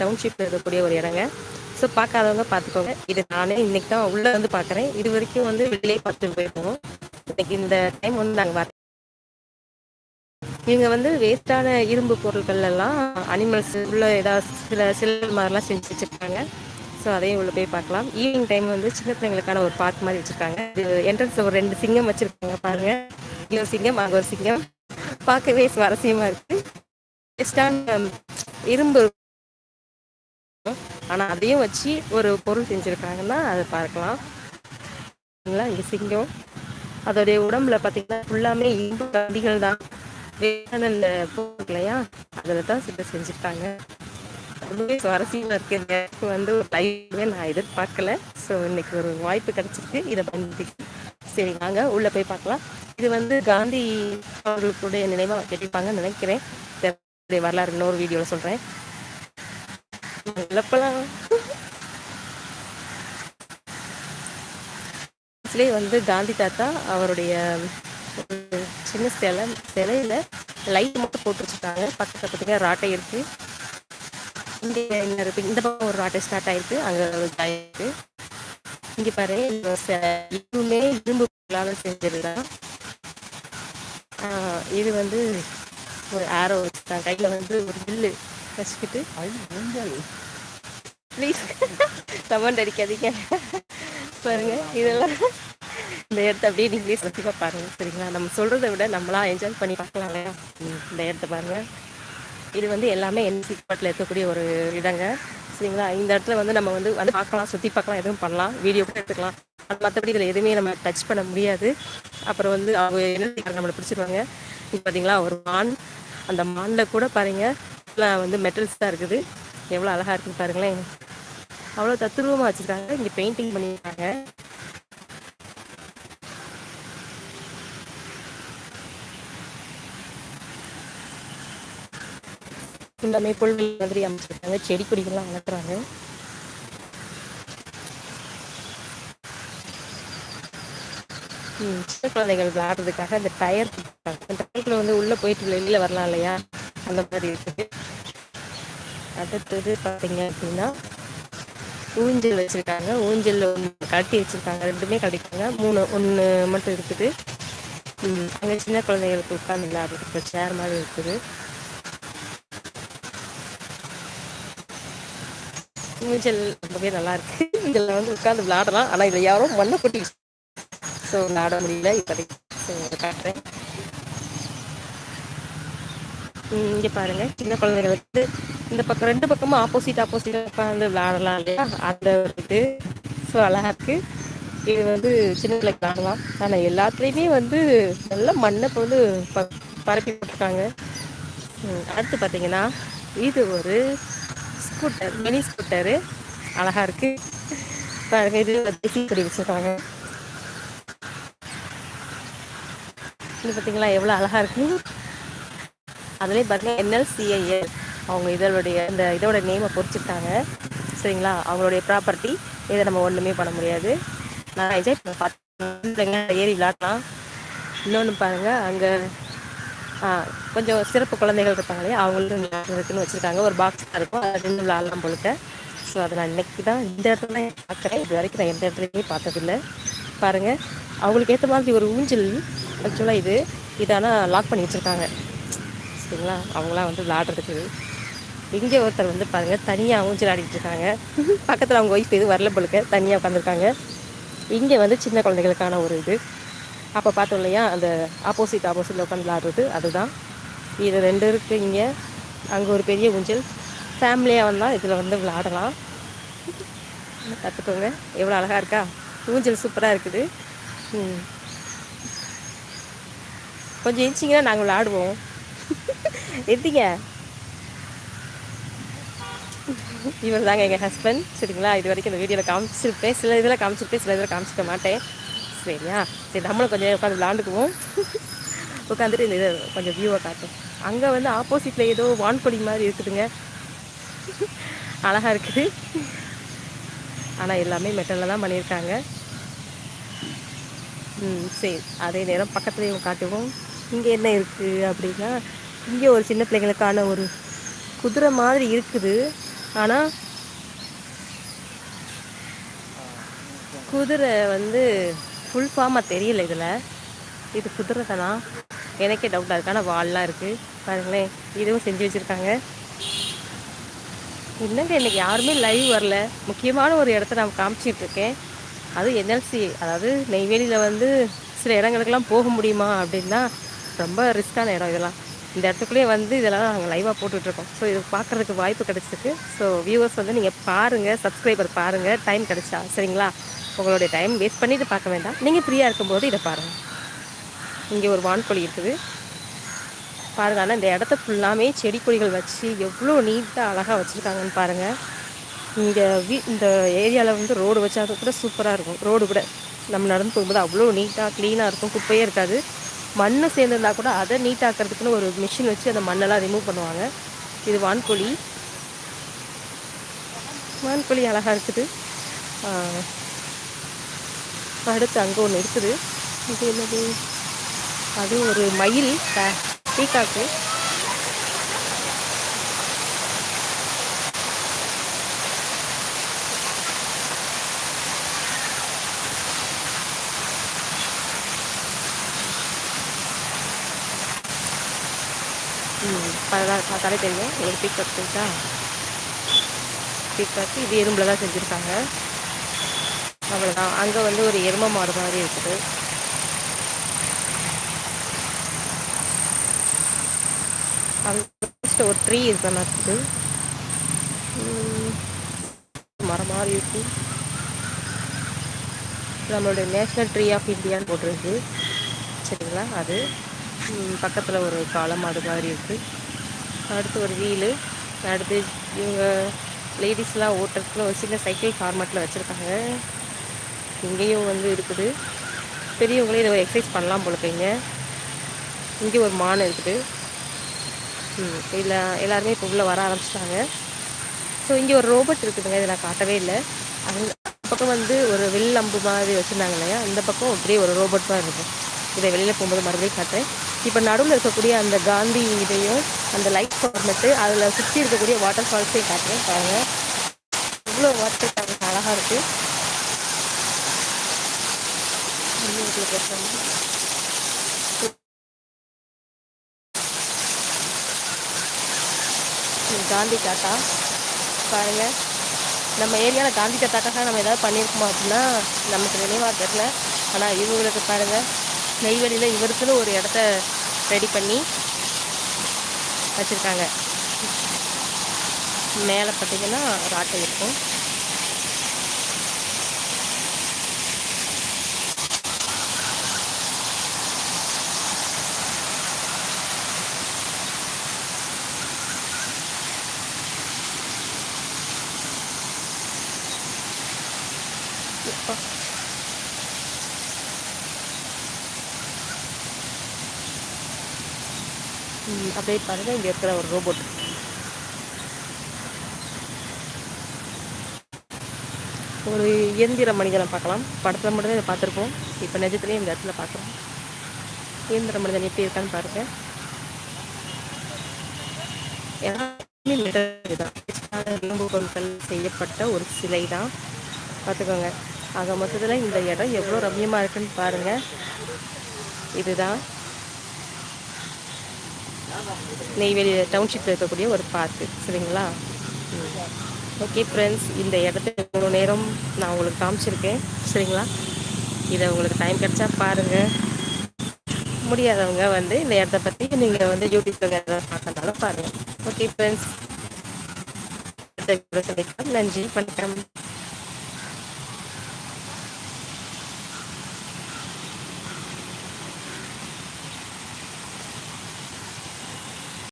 டவுன்ஷிப்பில் இருக்கக்கூடிய ஒரு இடங்க. ஸோ பார்க்காதவங்க பார்த்துக்கோங்க. இது நானே இன்னைக்கு தான் உள்ளே வந்து பார்க்குறேன். இது வரைக்கும் வந்து வெளியே பார்த்துட்டு போயிருக்கோம் இன்னைக்கு இந்த டைம் வந்து நாங்கள் வர இவங்க வந்து வேஸ்டான இரும்பு பொருட்கள் எல்லாம் அனிமல்ஸ் உள்ள ஏதாவது சில சிலர் மாதிரிலாம் செஞ்சு வச்சுருக்காங்க. ஸோ அதையும் உள்ள போய் பார்க்கலாம். ஈவினிங் டைம் வந்து சின்ன பிள்ளைங்களுக்கான ஒரு பார்க் மாதிரி வச்சுருக்காங்க. இது என்ட்ரன்ஸில் ஒரு ரெண்டு சிங்கம் வச்சுருக்காங்க பாருங்க. இங்கே சிங்கம் அங்கே ஒரு சிங்கம். பார்க்கவே சுவாரஸ்யமாக இருக்குது வேஸ்டான um, இரும்பு ஆனால் அதையும் வச்சு ஒரு பொருள் செஞ்சுருக்காங்கன்னா அதை பார்க்கலாம். சரிங்களா இங்கே சிங்கம். அதோடைய உடம்புல பார்த்தீங்கன்னா ஃபுல்லாமே இரும்பு கம்பிகள் தான். வேணல்ல போக்கு இல்லையா? அதில் தான் சில செஞ்சுருக்காங்க. ரொம்பவே சுவாரஸ்யமாக இருக்குது எனக்கு வந்து ஒரு லைவே நான் எதிர்பார்க்கல. ஸோ இன்னைக்கு ஒரு வாய்ப்பு கிடைச்சிருக்கு. இதை பண்ணி சரி வாங்க. உள்ளே போய் பார்க்கலாம். இது வந்து காந்தி அவர்களுக்குடைய நினைவாக கட்டிப்பாங்கன்னு நினைக்கிறேன். வரலாறு இன்னொரு வீடியோவில் சொல்கிறேன் இல்லப்பலாம் ஆக்சுவலி வந்து காந்தி தாத்தா அவருடைய சின்ன சிலை சிலையில லைட் மட்டும் போட்டு வச்சுருக்காங்க. பக்கத்து பக்கத்துக்கு ராட்டை இருக்கு. இங்கே என்ன இருக்கு? இந்த பக்கம் ஒரு ராட்டை ஸ்டார்ட் ஆயிருக்கு. அங்கே ஒரு இங்கே பாரு இதுவுமே இரும்பு பொருளால் செஞ்சிருந்தான் இது வந்து ஒரு ஆரோ வச்சுருக்காங்க கையில் வந்து ஒரு வில்லு வச்சுக்கிட்டு ப்ளீஸ் கமெண்ட் அடிக்காதீங்க. பாருங்க இதெல்லாம் இந்த இடத்த அப்படியே நீங்களே சத்தியமாக பாருங்க சரிங்களா? நம்ம சொல்றதை விட நம்மளா என்ஜாய் பண்ணி பார்க்கலாம் இல்லையா? இந்த இடத்த பாருங்க. இது வந்து எல்லாமே என்சி பாட்டில் இருக்கக்கூடிய ஒரு இடங்க சரிங்களா? இந்த இடத்துல வந்து நம்ம வந்து வந்து பார்க்கலாம் சுற்றி பார்க்கலாம் எதுவும் பண்ணலாம் வீடியோ கூட எடுத்துக்கலாம். அது மற்றபடி இதில் எதுவுமே நம்ம டச் பண்ண முடியாது. அப்புறம் வந்து அவங்க என்ன நம்மளை பிடிச்சிருவாங்க. இப்போ பார்த்தீங்களா ஒரு மான் அந்த மானில் கூட பாருங்க ஃபுல்லாக வந்து மெட்டல்ஸ் தான் இருக்குது. எவ்வளோ அழகாக இருக்குன்னு பாருங்களேன். அவ்வளோ தத்துருவமாக வச்சுருக்காங்க. இங்கே பெயிண்டிங் பண்ணியிருக்காங்க. எல்லாமே புல்வெளி மாதிரி அமைச்சிருக்காங்க. செடி கொடிகள்லாம் வளர்க்குறாங்க. சின்ன குழந்தைகள் விளையாடுறதுக்காக அந்த டயர் அந்த டயருக்குள்ள வந்து உள்ளே போயிட்டு வெளியில் வரலாம் இல்லையா? அந்த மாதிரி இருக்குது அடுத்தது பார்த்தீங்க அப்படின்னா ஊஞ்சல் வச்சுருக்காங்க. ஊஞ்சலில் ஒன்று கட்டி வச்சுருக்காங்க. ரெண்டுமே கிடைக்குங்க மூணு ஒன்று மட்டும் இருக்குது. அங்கே சின்ன குழந்தைகளுக்கு உட்காந்து விளையாடுறதுக்கு சேர் மாதிரி இருக்குது. ஊஞ்சல் ரொம்பவே நல்லா இருக்கு. இதில் வந்து உட்காந்து விளையாடலாம் ஆனால் இதில் யாரும் மண்ணை கொட்டி ஸோ விளையாட முடியல. இப்போதைக்கு ஸோ காட்டுறேன் ம், இங்க பாருங்க சின்ன குழந்தைகளுக்கு இந்த பக்கம் ரெண்டு பக்கமும் ஆப்போசிட் ஆப்போசிட் உட்காந்து விளாடலாம் இல்லையா? அந்த ஒரு இது ஸோ அழகா இருக்கு. இது வந்து சின்ன பிள்ளைக்கு விளாடலாம் ஆனால் எல்லாத்துலேயுமே வந்து நல்ல மண்ணை இப்போ வந்து ப பரப்பி போட்டிருக்காங்க அடுத்து பார்த்தீங்கன்னா இது ஒரு ஸ்கூட்டர் மினி ஸ்கூட்டரு அழகா இருக்கு. பாருங்க இது தேசிய கொடி வச்சிருக்காங்க. இது பார்த்தீங்களா எவ்வளோ அழகா இருக்கு. அதுலேயே பாருங்க என்எல்சிஐஎல் அவங்க இதனுடைய இந்த இதோட நேமை பொறிச்சிருக்காங்க சரிங்களா? அவங்களுடைய ப்ராப்பர்ட்டி இதை நம்ம ஒன்றுமே பண்ண முடியாது. நான் என்ஜாய் பண்ண பார்த்தேங்க ஏறி விளாட்லாம் இன்னொன்று பாருங்கள் அங்கே கொஞ்சம் சிறப்பு குழந்தைகள் இருப்பாங்க இல்லையா? அவங்களுக்கும் விளையாடுறதுக்குன்னு வச்சுருக்காங்க. ஒரு பாக்ஸ் இருக்கும். அது நின்று விளாட்லாம் போலுக்க ஸோ அதை நான் இன்னைக்கு தான் இந்த இடத்துல தான் பார்க்குறேன் இது வரைக்கும் நான் எந்த இடத்துலையுமே பார்த்ததில்ல. பாருங்கள் அவங்களுக்கு ஏற்ற மாதிரி ஒரு ஊஞ்சல் ஆக்சுவலாக இது. இதானால் லாக் பண்ணி வச்சுருக்காங்க. சரிங்களா அவங்களாம் வந்து விளாடுறதுக்கு இங்கே ஒருத்தர் வந்து பாருங்க தனியாக ஊஞ்சல் ஆடிட்டு இருக்காங்க. பக்கத்தில் அவங்க ஒய்ஃப் எதுவும் வரல பொழுக்க தனியாக உட்காந்துருக்காங்க இங்கே வந்து சின்ன குழந்தைகளுக்கான ஒரு இது. அப்போ பார்த்தோம் இல்லையா அந்த ஆப்போசிட் ஆப்போசிட்டில் உட்காந்து விளாடுறது அதுதான். இது ரெண்டு இருக்குது இங்கே. அங்கே ஒரு பெரிய ஊஞ்சல். ஃபேமிலியாக வந்தால் இதில் வந்து விளாடலாம் கற்றுக்கோங்க எவ்வளோ அழகாக இருக்கா? ஊஞ்சல் சூப்பராக இருக்குது. ம். கொஞ்சம் இருந்துச்சிங்கன்னா நாங்கள் விளாடுவோம் எத்திங்க இவர் தாங்க எங்கள் ஹஸ்பண்ட் சரிங்களா? இது வரைக்கும் இந்த வீடியோவில் காமிச்சிருப்பேன் சில இதில் காமிச்சிருப்பேன் சில இதில் காமிச்சிக்க மாட்டேன். சரியா? சரி நம்மளும் கொஞ்சம் உட்காந்து விளாண்டுக்குவோம். உட்காந்துட்டு இந்த இதை கொஞ்சம் வியூவை காட்டும். அங்கே வந்து ஆப்போசிட்டில் ஏதோ வான்கொடி மாதிரி இருக்குதுங்க. அழகாக இருக்குது. ஆனால் எல்லாமே மெட்டலில் தான் பண்ணியிருக்காங்க. ம் சரி. அதே நேரம் பக்கத்துலேயும் காட்டுவோம். இங்கே என்ன இருக்குது அப்படின்னா இங்கே ஒரு சின்ன பிள்ளைங்களுக்கான ஒரு குதிரை மாதிரி இருக்குது. ஆனால் குதிரை வந்து ஃபுல் ஃபார்மாக தெரியல இதில். இது குதிர தானா? எனக்கே டவுட்டாக இருக்கான ஆனா இருக்குது பாருங்களேன். இதுவும் செஞ்சு வச்சுருக்காங்க. என்னங்க இன்னைக்கு யாருமே லைவ் வரல. முக்கியமான ஒரு இடத்த நான் காமிச்சிட்ருக்கேன் அது என்எல்சி அதாவது நெய்வேலியில் வந்து சில இடங்களுக்கெல்லாம் போக முடியுமா அப்படின்னா ரொம்ப ரிஸ்க்கான இடம் இதெல்லாம். இந்த இடத்துக்குள்ளேயே வந்து இதெல்லாம் நாங்கள் லைவாக போட்டுட்ருக்கோம். ஸோ இது பார்க்குறதுக்கு வாய்ப்பு கிடச்சிருக்கு. ஸோ வியூவர்ஸ் வந்து நீங்கள் பாருங்கள் சப்ஸ்கிரைபர் பாருங்கள் டைம் கிடச்சா சரிங்களா? உங்களுடைய டைம் வேஸ்ட் பண்ணிட்டு பார்க்க வேண்டாம். நீங்கள் ஃப்ரீயாக இருக்கும் போது பாருங்கள் இங்கே ஒரு வான்கோழி இருக்குது. பாருங்க ஆனால் இந்த இடத்த ஃபுல்லாமே செடி கொடிகள் வச்சு எவ்வளோ நீட்டாக அழகாக வச்சுருக்காங்கன்னு பாருங்கள் இங்கே வீ இந்த ஏரியாவில் வந்து ரோடு வச்சா கூட சூப்பராக இருக்கும். ரோடு கூட நம்ம நடந்து போகும்போது அவ்வளோ நீட்டாக க்ளீனாக இருக்கும். குப்பையே இருக்காது. மண்ணு சேர்ந்துருந்தா கூட அதை நீட்டாக்குறதுக்குன்னு ஒரு மிஷின் வச்சு அந்த மண்ணெல்லாம் ரிமூவ் பண்ணுவாங்க. இது வான்கோழி. வான்கோழி அழகாக இருக்குது. அடுத்து அங்கே ஒன்று இருக்குது. இது என்னது? அது ஒரு மயில் ப பீகாக்கு. பார்த்தாலே பார்த்தாலே தெரியும் தெரியு உங்களுக்கு பீகாக் தெரியுதா பீகாக்கு இது இரும்புல தான் செஞ்சுருக்காங்க. அவ்வளோதான் அங்கே வந்து ஒரு எரும மாடு மாதிரி இருக்குது. அங்கே ஒரு ட்ரீ இருக்க மாரி இருக்குது. மரம் மாதிரி இருக்கு. நம்மளுடைய நேஷ்னல் ட்ரீ ஆஃப் இந்தியான்னு போட்டிருக்கு. சரிங்களா? அது பக்கத்தில் ஒரு காலம் மாடு மாதிரி இருக்குது அடுத்து ஒரு வீலு அடுத்து இவங்க லேடிஸ்லாம் ஓட்டுறதுக்குனு ஒரு சின்ன சைக்கிள் ஃபார்மேட்டில் வச்சுருக்காங்க. இங்கேயும் வந்து இருக்குது. பெரியவங்களே இதை எக்ஸசைஸ் பண்ணலாம் போலருக்கு இங்க இங்கே ஒரு மான் இருக்குது. ம் எல்லாருமே இப்போ உள்ளே வர ஆரம்பிச்சிட்டாங்க. ஸோ இங்கே ஒரு ரோபோட் இருக்குதுங்க. இதை நான் காட்டவே இல்லை. அந்த பக்கம் வந்து ஒரு வெள்ளம்பு மாதிரி வச்சுருந்தாங்க இல்லையா? இந்த பக்கம் அப்படியே ஒரு ரோபோட் தான் இருக்கு இதை வெளியில் போகும்போது மறுபடியும் காட்டுறேன். இப்போ நடுவில் இருக்கக்கூடிய அந்த காந்தி இதையும் அந்த லைட் ஃபார்மெட்டு அதில் சுற்றி இருக்கக்கூடிய வாட்டர் ஃபால்ஸையும் காட்டுறேன் பாருங்கள் இவ்வளோ வாட்டர் ஃபால்ஸ் அழகாக இருக்குது காந்தி தாத்தா. பாருங்க. நம்ம ஏரியால காந்தி தாத்தாக்காக நம்ம ஏதாவது பண்ணியிருக்கோமா அப்படின்னா நமக்கு நினைவாக தெரில ஆனால் இவங்களுக்கு பாருங்க. நெய்வேலியில் இவருக்குன்னு ஒரு இடத்த ரெடி பண்ணி வச்சிருக்காங்க. மேல பாத்தீங்கன்னா ராட்டை இருக்கும். எப்பா அப்படியே பாருங்கள் பாருங்க இங்க இருக்கிற ஒரு ரோபோட் ஒரு இயந்திர மனிதனை பார்க்கலாம். படத்துல மட்டுந்தா இத பார்த்துருப்போம். இப்ப நெஜத்துலயே இந்த இடத்துல பாக்குறோ இயந்திர மனிதன் எப்படி இருக்கான்னு பாருங்க. இரும்பு பொருட்கள் செய்யப்பட்ட ஒரு சிலை தான். பார்த்துக்கோங்க. ஆக மொத்தத்தில் இந்த இடம் எவ்வளோ ரம்யமாக இருக்குன்னு பாருங்கள் இதுதான். நெய்வேலி டவுன்ஷிப்பில் இருக்கக்கூடிய ஒரு பார்க்கு சரிங்களா? ஓகே ஃப்ரெண்ட்ஸ் இந்த இடத்த இவ்வளோ நேரம் நான் உங்களுக்கு காமிச்சிருக்கேன் சரிங்களா? இதை உங்களுக்கு டைம் கிடைச்சா பாருங்க. முடியாதவங்க வந்து இந்த இடத்த பற்றி நீங்கள் வந்து யூடியூப்பில் எதாவது பாக்கறதுனாலு பாருங்கள் ஓகே ஃப்ரெண்ட்ஸ் நன்றி வணக்கம்.